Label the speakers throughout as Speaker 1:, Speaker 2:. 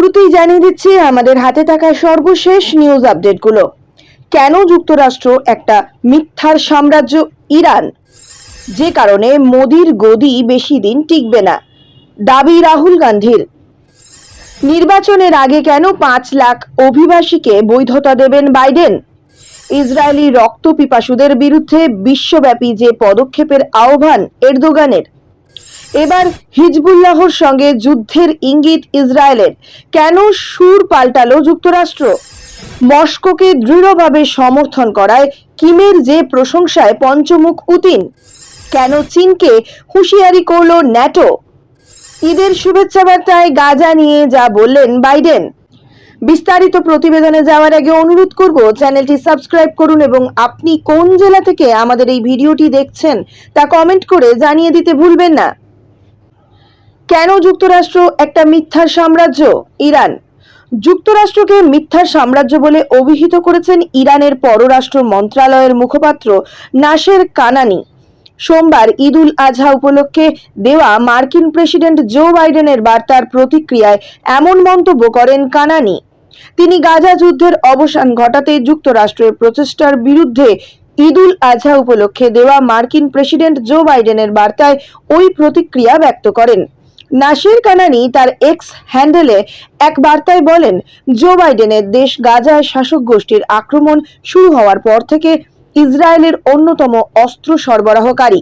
Speaker 1: শুরুতেই জানিয়ে দিচ্ছি আমাদের হাতে থাকা সর্বশেষ নিউজ আপডেটগুলো কেন যুক্তরাষ্ট্র একটা মিথ্যার সাম্রাজ্য ইরান? যে কারণে মোদির গদি বেশি দিন টিকবে না। দাবি রাহুল গান্ধীর। নির্বাচনের আগে কেন পাঁচ লাখ অভিবাসীকে বৈধতা দেবেন বাইডেন? ইসরায়েলি রক্ত পিপাসুদের বিরুদ্ধে বিশ্বব্যাপী যে পদক্ষেপের আহ্বান এরদোগানের এবার হিজবুল্লাহর সঙ্গে যুদ্ধের ইঙ্গিত ইসরায়েলের। কেন সুর পাল্টালো যুক্তরাষ্ট্র? মস্কোকে দৃঢ়ভাবে সমর্থন করায় কিমের যে প্রশংসায় পঞ্চমুখ উতিন কেন চীনকে হুঁশিয়ারি করল ন্যাটো? ঈদের শুভেচ্ছা বার্তায় গাজা নিয়ে যা বললেন বাইডেন। বিস্তারিত প্রতিবেদনে যাওয়ার আগে অনুরোধ করব, চ্যানেলটি সাবস্ক্রাইব করুন এবং আপনি কোন জেলা থেকে আমাদের এই ভিডিওটি দেখছেন তা কমেন্ট করে জানিয়ে দিতে ভুলবেন না। কেন যুক্তরাষ্ট্র একটা মিথ্যার সাম্রাজ্য? ইরান। যুক্তরাষ্ট্রকে মিথ্যার সাম্রাজ্য বলে অভিহিত করেছেন ইরানের পররাষ্ট্র মন্ত্রণালয়ের মুখপাত্র নাসের কানানি। সোমবার ঈদুল আজহা উপলক্ষে দেওয়া মার্কিন প্রেসিডেন্ট জো বাইডেনের বার্তার প্রতিক্রিয়ায় এমন মন্তব্য করেন কানানি। তিনি গাজা যুদ্ধের অবসান ঘটাতে যুক্তরাষ্ট্রের প্রচেষ্টার বিরুদ্ধে ঈদুল আজহা উপলক্ষে দেওয়া মার্কিন প্রেসিডেন্ট জো বাইডেনের বার্তায় ওই প্রতিক্রিয়া ব্যক্ত করেন। নাসির কানানি তার এক্স হ্যান্ডেলে এক বার্তায় বলেন, জো বাইডেনের দেশ গাজায় শাসক গোষ্ঠীর আক্রমণ শুরু হওয়ার পর থেকে ইসরায়েলের অন্যতম অস্ত্র সরবরাহকারী।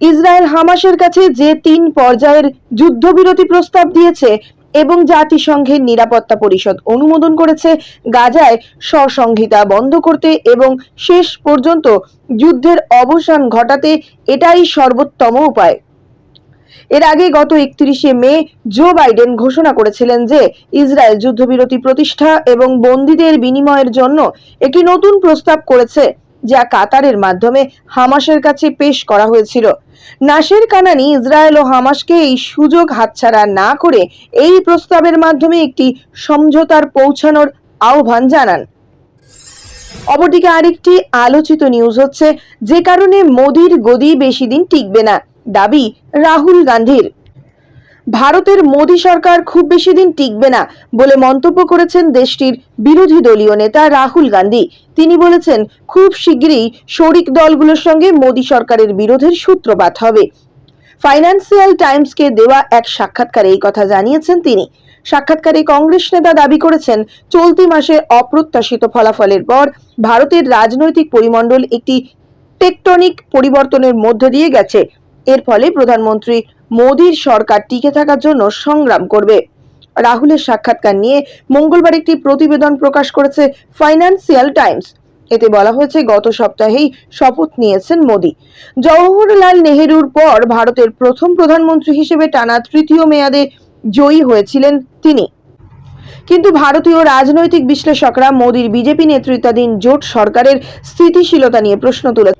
Speaker 1: ইসরায়েল হামাসের কাছে যে তিন পর্যায়ের যুদ্ধবিরতি প্রস্তাব দিয়েছে এবং জাতিসংঘের নিরাপত্তা পরিষদ অনুমোদন করেছে, গাজায় সসংহিতা বন্ধ করতে এবং শেষ পর্যন্ত যুদ্ধের অবসান ঘটাতে এটাই সর্বোত্তম উপায়। এর আগে গত একত্রিশে মে জো বাইডেন ঘোষণা করেছিলেন যে ইসরায়েল যুদ্ধবিরতি প্রতিষ্ঠা এবং বন্দীদের বিনিময়ের জন্য একটি নতুন প্রস্তাব করেছে যা কাতারের মাধ্যমে হামাসের কাছে পেশ করা হয়েছিল। নাসের কানানি ইসরায়েল ও হামাসকে এই সুযোগ হাতছাড়া না করে এই প্রস্তাবের মাধ্যমে একটি সমঝোতার পৌঁছানোর আহ্বান জানান। অপরদিকে আরেকটি আলোচিত নিউজ হচ্ছে, যে কারণে মোদির গদি বেশি দিন টিকবে না। দাবি রাহুল গান্ধীর। ভারতের মোদী সরকার খুব বেশি দিন টিকবে না বলে মন্তব্য করেছেন দেশটির বিরোধী দলীয় নেতা রাহুল গান্ধী। তিনি বলেছেন, খুব শিগগিরই শরিক দলগুলোর সঙ্গে মোদী সরকারের বিরোধের সূত্রপাত হবে। ফাইন্যান্সিয়াল টাইমসকে দেওয়া এক সাক্ষাৎকারে এই কথা জানিয়েছেন তিনি। সাক্ষাৎকারে কংগ্রেস নেতা দাবি করেছেন, চলতি মাসে অপ্রত্যাশিত ফলাফলের পর ভারতের রাজনৈতিক পরিমণ্ডল একটি টেকটনিক পরিবর্তনের মধ্য দিয়ে গেছে। এর ফলে প্রধানমন্ত্রী মোদীর সরকার টিকে থাকার জন্য সংগ্রাম করবে। রাহুলের সাক্ষাৎকার নিয়ে মঙ্গলবার একটি প্রতিবেদন প্রকাশ করেছে ফাইন্যান্সিয়াল টাইমস এতে বলা হয়েছে, গত সপ্তাহেই শপথ নিয়েছেন মোদী। জওহরলাল নেহেরুর পর ভারতের প্রথম প্রধানমন্ত্রী হিসেবে টানা তৃতীয় মেয়াদে জয়ী হয়েছিলেন তিনি। কিন্তু ভারতীয় রাজনৈতিক বিশ্লেষকরা মোদীর বিজেপি নেতৃত্বাধীন জোট সরকারের স্থিতিশীলতা নিয়ে প্রশ্ন তুলে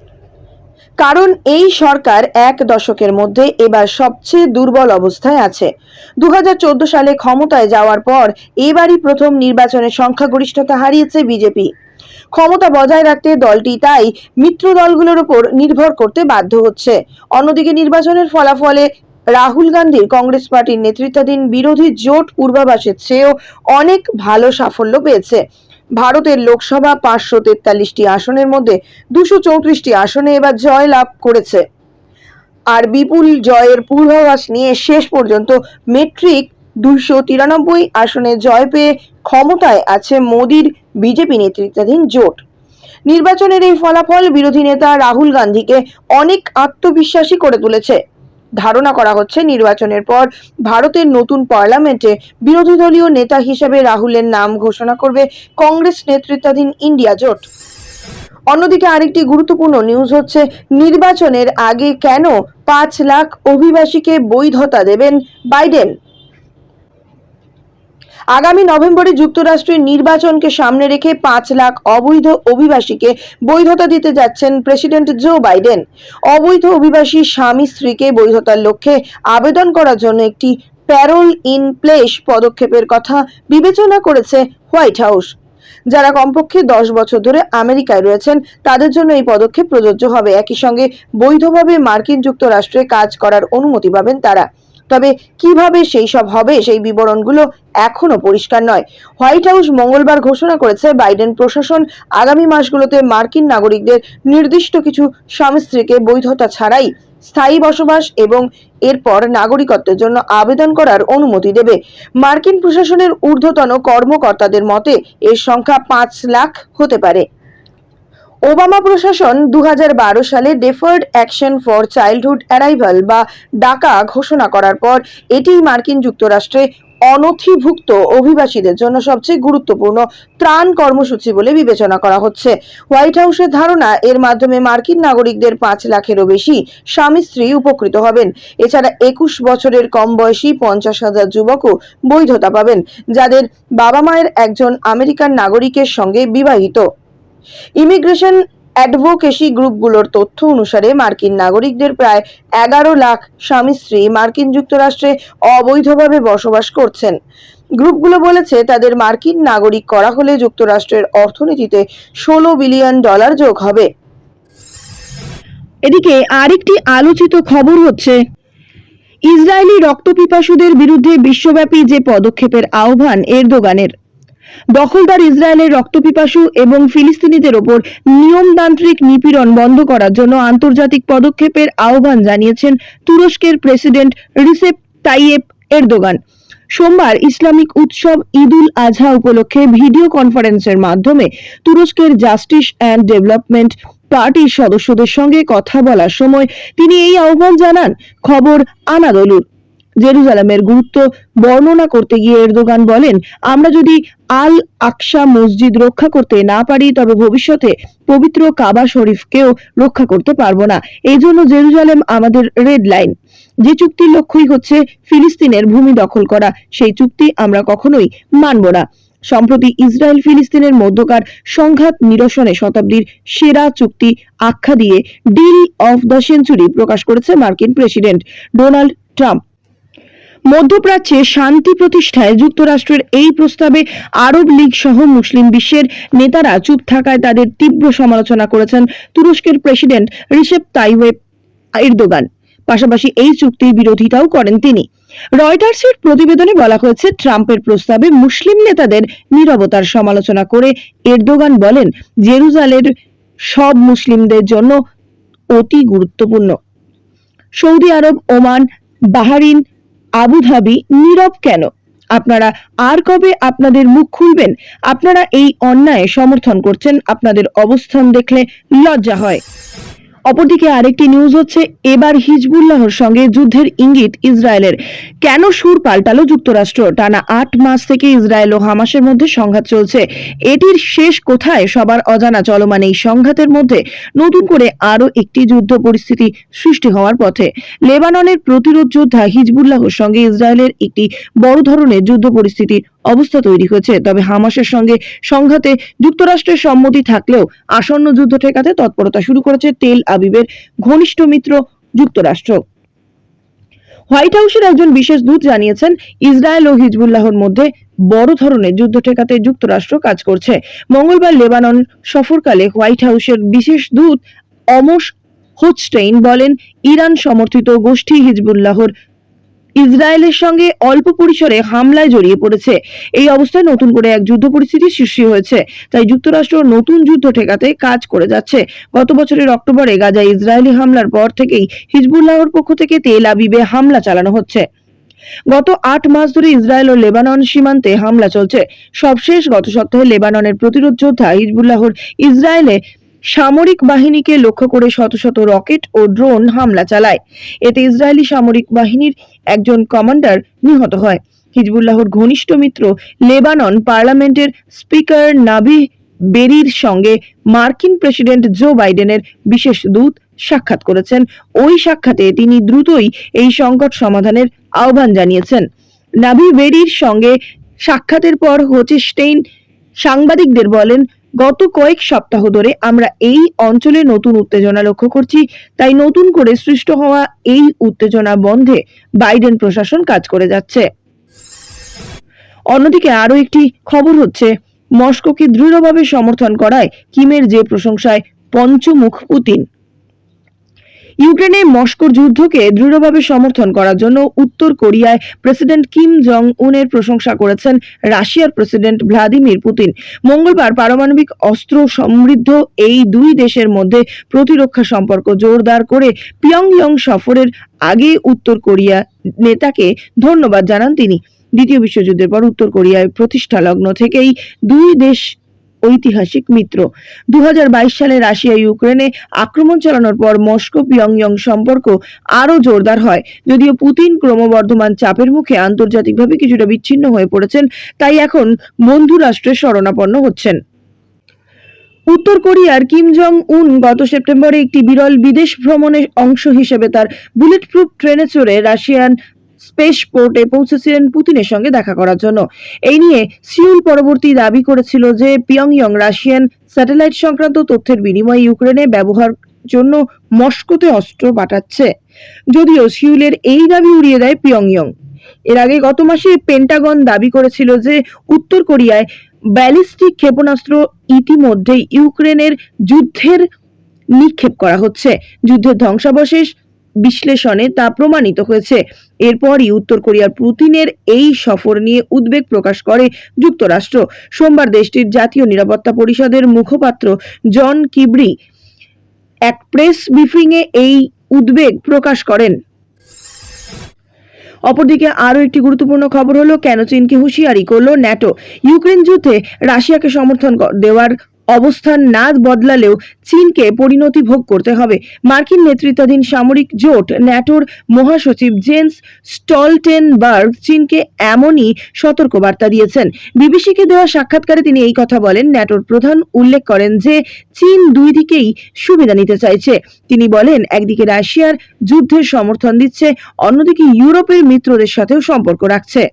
Speaker 1: কারণ এই সরকার এক দশকের মধ্যে এবার সবচেয়ে দুর্বল অবস্থায় আছে। দু হাজার চোদ্দ সালে ক্ষমতায় যাওয়ার পর এবারই প্রথম নির্বাচনে সংখ্যাগরিষ্ঠতা হারিয়েছে বিজেপি। ক্ষমতা বজায় রাখতে দলটি তাই মিত্র দলগুলোর উপর নির্ভর করতে বাধ্য হচ্ছে। অন্যদিকে নির্বাচনের ফলাফলে রাহুল গান্ধীর কংগ্রেস পার্টির নেতৃত্বাধীন বিরোধী জোট পূর্বাভাসের চেয়েও অনেক ভালো সাফল্য পেয়েছে। ভারতের লোকসভা পাঁচশো তেতাল্লিশটি আসনের মধ্যে দুশো চৌত্রিশটি আসনে এবার জয় লাভ করেছে। আর বিপুল জয়ের পূর্বাভাস নিয়ে শেষ পর্যন্ত মেট্রিক দুশো তিরানব্বই আসনে জয় পেয়ে ক্ষমতায় আছে মোদির বিজেপি নেতৃত্বাধীন জোট। নির্বাচনের এই ফলাফল বিরোধী নেতা রাহুল গান্ধীকে অনেক আত্মবিশ্বাসী করে তুলেছে। ধারণা করা হচ্ছে নির্বাচনের পর ভারতের নতুন পার্লামেন্টে বিরোধী দলীয় নেতা হিসেবে রাহুলের নাম ঘোষণা করবে কংগ্রেস নেতৃত্বাধীন ইন্ডিয়া জোট। অন্যদিকে আরেকটি গুরুত্বপূর্ণ নিউজ হচ্ছে, নির্বাচনের আগে কেন পাঁচ লাখ অভিবাসীকে বৈধতা দেবেন বাইডেন? আগামী নভেম্বরে যুক্তরাষ্ট্রের নির্বাচনকে সামনে রেখে পাঁচ লাখ অবৈধ অভিবাসীকে বৈধতা দিতে যাচ্ছেন প্রেসিডেন্ট জো বাইডেন। অবৈধ অভিবাসী স্বামী স্ত্রীকে বৈধতার লক্ষ্যে আবেদন করার জন্য একটি প্যারোল ইন প্লেস পদক্ষেপের কথা বিবেচনা করেছে হোয়াইট হাউস। যারা কমপক্ষে দশ বছর ধরে আমেরিকায় রয়েছেন, তাদের জন্য এই পদক্ষেপ প্রযোজ্য হবে। একই সঙ্গে বৈধভাবে মার্কিন যুক্তরাষ্ট্রে কাজ করার অনুমতি পাবেন তারা। তবে কীভাবে সেই সব হবে সেই বিবরণগুলো এখনও পরিষ্কার নয়। হোয়াইট হাউস মঙ্গলবার ঘোষণা করেছে, বাইডেন প্রশাসন আগামী মাসগুলোতে মার্কিন নাগরিকদের নির্দিষ্ট কিছু স্বামী স্ত্রীকে বৈধতা ছাড়াই স্থায়ী বসবাস এবং এরপর নাগরিকত্বের জন্য আবেদন করার অনুমতি দেবে। মার্কিন প্রশাসনের ঊর্ধ্বতন কর্মকর্তাদের মতে, এর সংখ্যা পাঁচ লাখ হতে পারে। ওবামা প্রশাসন দু হাজার বারো সালে deferred action for childhood arrival বা ডাকা ঘোষণা করার পর এটি মার্কিন যুক্তরাষ্ট্রে অনথিভুক্ত অভিবাসীদের জন্য সবচেয়ে গুরুত্বপূর্ণ ত্রাণ কর্মসূচি বলে বিবেচনা করা হচ্ছে। হোয়াইট হাউসের ধারণা, এর মাধ্যমে মার্কিন নাগরিকদের পাঁচ লাখেরও বেশি স্বামী স্ত্রী উপকৃত হবেন। এছাড়া একুশ বছরের কম বয়সী পঞ্চাশ হাজার যুবকও বৈধতা পাবেন, যাদের বাবা মায়ের একজন আমেরিকান নাগরিকের সঙ্গে বিবাহিত। ইমিগ্রেশন অ্যাডভোকেসি গ্রুপগুলোর তথ্য অনুসারে মার্কিন নাগরিকদের প্রায় এগারো লাখ স্বামী স্ত্রী মার্কিন যুক্তরাষ্ট্রে অবৈধভাবে বসবাস করছেন। গ্রুপগুলো বলেছে, তাদের মার্কিন নাগরিক করা হলে যুক্তরাষ্ট্রের অর্থনীতিতে ষোলো বিলিয়ন ডলার যোগ হবে। এদিকে আরেকটি আলোচিত খবর হচ্ছে, ইসরায়েলি রক্তপিপাসুদের বিরুদ্ধে বিশ্বব্যাপী যে পদক্ষেপের আহ্বান এরদোগানের। দখলদার ইসরায়েলের রক্তপিপাসু এবং ফিলিস্তিনিদের ওপর নিয়মতান্ত্রিক নিপীড়ন বন্ধ করার জন্য আন্তর্জাতিক পদক্ষেপের আহ্বান জানিয়েছেন তুরস্কের প্রেসিডেন্ট রিসেপ তাইয়েপ এরদোগান। সোমবার ইসলামিক উৎসব ঈদুল আজহা উপলক্ষে ভিডিও কনফারেন্সের মাধ্যমে তুরস্কের জাস্টিস অ্যান্ড ডেভেলপমেন্ট পার্টির সদস্যদের সঙ্গে কথা বলার সময় তিনি এই আহ্বান জানান, খবর আনাদলুর। জেরুজালেমের গুরুত্ব বর্ণনা করতে গিয়ে এরদোগান বলেন, আমরা যদি আল আকসা মসজিদ রক্ষা করতে না পারি, তবে ভবিষ্যতে পবিত্র কাবা শরীফকেও রক্ষা করতে পারব না। এই জন্য জেরুজালেম আমাদের রেড লাইন। যে চুক্তির লক্ষ্যই হচ্ছে ফিলিস্তিনের ভূমি দখল করা, সেই চুক্তি আমরা কখনোই মানব না। সম্প্রতি ইসরায়েল ফিলিস্তিনের মধ্যকার সংঘাত নিরসনে শতাব্দীর সেরা চুক্তি আখ্যা দিয়ে ডিল অফ দ্য সেঞ্চুরি প্রকাশ করেছে মার্কিন প্রেসিডেন্ট ডোনাল্ড ট্রাম্প। মধ্যপ্রাচ্যে শান্তি প্রতিষ্ঠায় যুক্তরাষ্ট্রের এই প্রস্তাবে আরব লীগ সহ মুসলিম বিশ্বের নেতারা চুপ থাকায় তাদের তীব্র সমালোচনা করেছেন তুরস্কের প্রেসিডেন্ট রিসেপ তাইওয়েব এরদোগান। পাশাপাশি এই চুক্তির বিরোধিতাও করেন তিনি। রয়টার্সের প্রতিবেদনে বলা হয়েছে, ট্রাম্পের প্রস্তাবে মুসলিম নেতাদের নীরবতার সমালোচনা করে এরদোগান বলেন জেরুজালের সব মুসলিমদের জন্য অতি গুরুত্বপূর্ণ। Saudi Arab, Oman, Bahrain Abu Dhabi নীরব কেন? আপনারা আর কবে আপনাদের মুখ খুলবেন? আপনারা এই অন্যায় সমর্থন করছেন, আপনাদের অবস্থান দেখলে লজ্জা হয়। অপরদিকে আরেকটি নিউজ হচ্ছে, এবার হিজবুল্লাহর সঙ্গে যুদ্ধের ইঙ্গিত ইসরায়েলের। কেন সুর পাল্টালো যুক্তরাষ্ট্র? টানা আট মাস থেকে ইসরায়েল ও হামাসের মধ্যে সংঘাত চলছে। এটির শেষ কোথায়? সবার অজানা চলমান এই সংঘাতের মধ্যে নতুন করে আরও একটি যুদ্ধ পরিস্থিতি সৃষ্টি হওয়ার পথে। লেবাননের প্রতিরোধ যোদ্ধা হিজবুল্লাহর সঙ্গে ইসরায়েলের একটি বড় ধরনের যুদ্ধ পরিস্থিতির অবস্থা তৈরি হয়েছে। তবে হামাসের সঙ্গে সংঘাতে যুক্তরাষ্ট্রের সম্মতি থাকলেও আসন্ন যুদ্ধ ঠেকাতে তৎপরতা শুরু করেছে তেল আবিবের ঘনিষ্ঠ মিত্র যুক্তরাষ্ট্র। হোয়াইট হাউসের একজন বিশেষ দূত জানিয়েছেন, ইসরায়েল ও হিজবুল্লাহর মধ্যে বড় ধরনের যুদ্ধ ঠেকাতে যুক্তরাষ্ট্র কাজ করছে। মঙ্গলবার লেবানন সফরকালে হোয়াইট হাউসের বিশেষ দূত অমস হোচস্টেইন বলেন, ইরান সমর্থিত গোষ্ঠী হিজবুল্লাহর ইসরায়েলের সঙ্গে অল্প পরিসরে হামলায় জড়িয়ে পড়েছে। এই অবস্থায় নতুন করে এক যুদ্ধ পরিস্থিতির সৃষ্টি হয়েছে। তাই যুক্তরাষ্ট্র নতুন যুদ্ধ ঠেকাতে কাজ করে যাচ্ছে। গত বছরের অক্টোবরে গাজায় ইসরায়েলি হামলার পর থেকেই হিজবুল্লাহর পক্ষ থেকে তেল আবিবে হামলা চালানো হচ্ছে। গত আট মাস ধরে ইসরায়েল ও লেবানন সীমান্তে হামলা চলছে। সবশেষ গত সপ্তাহে লেবাননের প্রতিরোধ যোদ্ধা হিজবুল্লাহর ইসরায়েলে সামরিক বাহিনীকে লক্ষ্য করে শত শত রকেট ও ড্রোন হামলা চালায়। এতে ইসরায়েলি সামরিক বাহিনীর একজন কমান্ডার নিহত হয়। হিজবুল্লাহর ঘনিষ্ঠ মিত্র লেবানন পার্লামেন্টের স্পিকার নাবি বেরির সঙ্গে মার্কিন প্রেসিডেন্ট জো বাইডেনের বিশেষ দূত সাক্ষাৎ করেছেন। ওই সাক্ষাতে তিনি দ্রুতই এই সংকট সমাধানের আহ্বান জানিয়েছেন। নাভি বেরির সঙ্গে সাক্ষাতের পর হোচেস্টেইন সাংবাদিকদের বলেন গত কয়েক সপ্তাহ ধরে আমরা এই অঞ্চলে নতুন উত্তেজনা লক্ষ্য করছি, তাই নতুন করে সৃষ্ট হওয়া এই উত্তেজনা বন্ধে বাইডেন প্রশাসন কাজ করে যাচ্ছে। অন্যদিকে আরও একটি খবর হচ্ছে, মস্কোকে দৃঢ়ভাবে সমর্থন করায় কিমের যে প্রশংসায় পঞ্চমুখ পুতিন। ইউক্রেনে মস্কোর যুদ্ধকে দৃঢ়ভাবে সমর্থন করার জন্য উত্তর কোরিয়ায় প্রেসিডেন্ট কিম জং উনের প্রশংসা করেছেন রাশিয়ার প্রেসিডেন্ট ভ্লাদিমির পুতিন। মঙ্গলবার পারমাণবিক অস্ত্র সমৃদ্ধ এই দুই দেশের মধ্যে প্রতিরক্ষা সম্পর্ক জোরদার করে পিয়ংইয়ং সফরের আগে উত্তর কোরিয়া নেতাকে ধন্যবাদ জানান তিনি। দ্বিতীয় বিশ্বযুদ্ধের পর উত্তর কোরিয়ায় প্রতিষ্ঠা লগ্ন থেকেই দুই দেশ ঐতিহাসিক মিত্র। দু সালে রাশিয়া, ইউক্রেনে আক্রমণ চালানোর পর মস্কো, পিয়ংইয়ং সম্পর্ক আরও জোরদার হয়। যদিও পুতিন ক্রমবর্ধমান চাপের মুখে আন্তর্জাতিকভাবে কিছুটা বিচ্ছিন্ন হয়ে পড়েছেন, তাই এখন বন্ধু রাষ্ট্রের শরণাপন্ন হচ্ছেন। উত্তর কোরিয়ার কিম জং উন গত সেপ্টেম্বরে একটি বিরল বিদেশ ভ্রমণের অংশ হিসেবে তার বুলেট প্রুফ ট্রেনে চড়ে রাশিয়ান স্পেস পোর্টে পৌঁছেছিলেন পুতিনের সঙ্গে দেখা করার জন্য। এই নিয়ে সিউল পরবর্তী দাবি করেছিল যে পিয়ংইয়ং রাশিয়ান স্যাটেলাইট সংক্রান্ত তথ্যের বিনিময়ে ইউক্রেনে ব্যবহার জন্য মস্কোতে অস্ত্র পাঠাচ্ছে। যদিও সিউলের এই দাবি উড়িয়ে দেয় পিয়ংইয়ং। এর আগে গত মাসে পেন্টাগন দাবি করেছিল যে উত্তর কোরিয়ায় ব্যালিস্টিক ক্ষেপণাস্ত্র ইতিমধ্যেই ইউক্রেনের যুদ্ধের নিক্ষেপ করা হচ্ছে। যুদ্ধের ধ্বংসাবশেষ বিশ্লেষণে তা প্রমাণিত হয়েছে। এরপরই উত্তর কোরিয়ার পুতিনের এই সফর নিয়ে উদ্বেগ প্রকাশ করে যুক্তরাষ্ট্র। সোমবার দেশটির জাতীয় নিরাপত্তা পরিষদের মুখপাত্র জন কিবরি এক প্রেস ব্রিফিংয়ে এই উদ্বেগ প্রকাশ করেন। অপরদিকে আরও একটি গুরুত্বপূর্ণ খবর হলো, কেন চীনকে হুঁশিয়ারি করল ন্যাটো? ইউক্রেন যুদ্ধে রাশিয়াকে সমর্থন দেওয়ার অবস্থান না বদলালেও চীনকে পরিণতি ভোগ করতে হবে। মার্কিন নেতৃত্বাধীন সামরিক জোট, ন্যাটোর মহাসচিব জেন্স স্টলটেনবার্গ চীনকে এমনই সতর্কবার্তা দিয়েছেন। বিবিসিকে দেওয়া সাক্ষাৎকারে তিনি এই কথা বলেন। ন্যাটোর প্রধান উল্লেখ করেন যে, চীন দুই দিকেই সুবিধা নিতে চাইছে। তিনি বলেন, একদিকে রাশিয়ার যুদ্ধের সমর্থন দিচ্ছে, অন্যদিকে ইউরোপের মিত্রদের সাথেও সম্পর্ক রাখছে।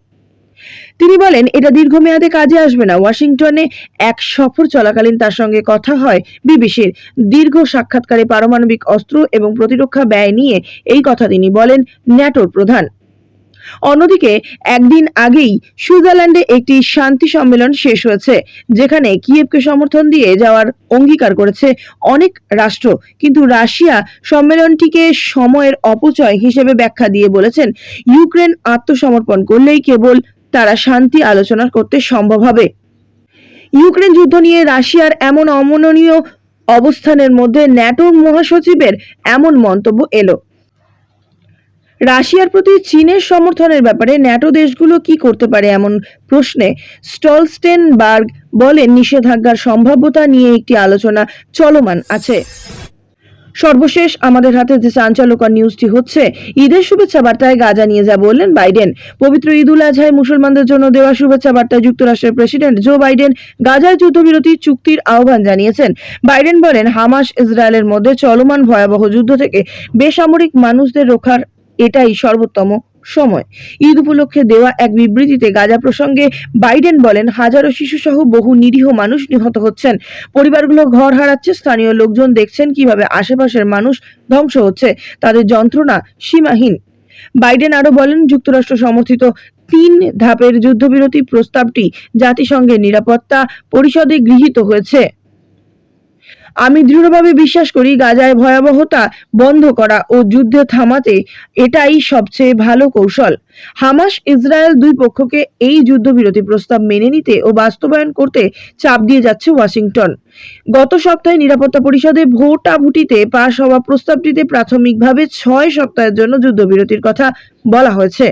Speaker 1: তিনি বলেন, এটা দীর্ঘমেয়াদে কাজে আসবে না। ওয়াশিংটনে এক সফর চলাকালীন তার সঙ্গে কথা হয় বিবিসির। দীর্ঘ সাক্ষাৎকারে পারমাণবিক অস্ত্র এবং প্রতিরক্ষা ব্যয় নিয়ে এই কথা তিনি বলেন ন্যাটোর প্রধান। অন্যদিকে, একদিন আগেই সুইজারল্যান্ডে একটি শান্তি সম্মেলন শেষ হয়েছে, যেখানে কিয়েভকে সমর্থন দিয়ে যাওয়ার অঙ্গীকার করেছে অনেক রাষ্ট্র। কিন্তু রাশিয়া সম্মেলনটিকে সময়ের অপচয় হিসেবে ব্যাখ্যা দিয়ে বলেছেন, ইউক্রেন আত্মসমর্পণ করলেই কেবল তারা শান্তি আলোচনা করতে সম্ভব হবে। ইউক্রেন যুদ্ধ নিয়ে রাশিয়ার এমন অমননীয় অবস্থানের মধ্যে ন্যাটোর মহাসচিবের এমন মন্তব্য এলো। রাশিয়ার প্রতি চীনের সমর্থনের ব্যাপারে ন্যাটো দেশগুলো কি করতে পারে এমন প্রশ্নে স্টলস্টেনবার্গ বলেন, নিষেধাজ্ঞার সম্ভাব্যতা নিয়ে একটি আলোচনা চলমান আছে। সর্বশেষ আমাদের হাতে যে চাঞ্চল্যকর নিউজটি হচ্ছে, ঈদের শুভেচ্ছা বার্তায় গাজা নিয়ে যা বললেন বাইডেন। পবিত্র ঈদ উল আজহায় মুসলমানদের জন্য দেওয়া শুভেচ্ছা বার্তায় যুক্তরাষ্ট্রের প্রেসিডেন্ট জো বাইডেন গাজায় যুদ্ধবিরতি চুক্তির আহ্বান জানিয়েছেন। বাইডেন বলেন, হামাস ইসরায়েলের মধ্যে চলমান ভয়াবহ যুদ্ধ থেকে বেসামরিক মানুষদের রক্ষার এটাই সর্বোত্তম সময়। ঈদ উপলক্ষে দেওয়া এক বিবৃতিতে গাজা প্রসঙ্গে বাইডেন বলেন, হাজারো শিশুসহ বহু নিরীহ মানুষ নিহত হচ্ছেন। পরিবারগুলো ঘর হারাচ্ছে, স্থানীয় লোকজন দেখছেন কীভাবে আশেপাশের মানুষ ধ্বংস হচ্ছে। তাদের যন্ত্রণা সীমাহীন। বাইডেন আরও বলেন, যুক্তরাষ্ট্র সমর্থিত তিন ধাপের যুদ্ধবিরতি প্রস্তাবটি জাতিসংঘের নিরাপত্তা পরিষদে গৃহীত হয়েছে। আমি দৃঢ়ভাবে বিশ্বাস করি গাজায় ভয়াবহতা বন্ধ করা ও যুদ্ধ থামাতে এটাই সবচেয়ে ভালো কৌশল। হামাস ইসরায়েল দুই পক্ষকে এই যুদ্ধবিরতি প্রস্তাব মেনে নিতে ও বাস্তবায়ন করতে চাপ দিয়ে যাচ্ছে ওয়াশিংটন। গত সপ্তাহে নিরাপত্তা পরিষদে ভোটাভুটিতে পাশ হওয়া প্রস্তাবটিতে প্রাথমিকভাবে ছয় সপ্তাহের জন্য যুদ্ধবিরতির কথা বলা হয়েছে।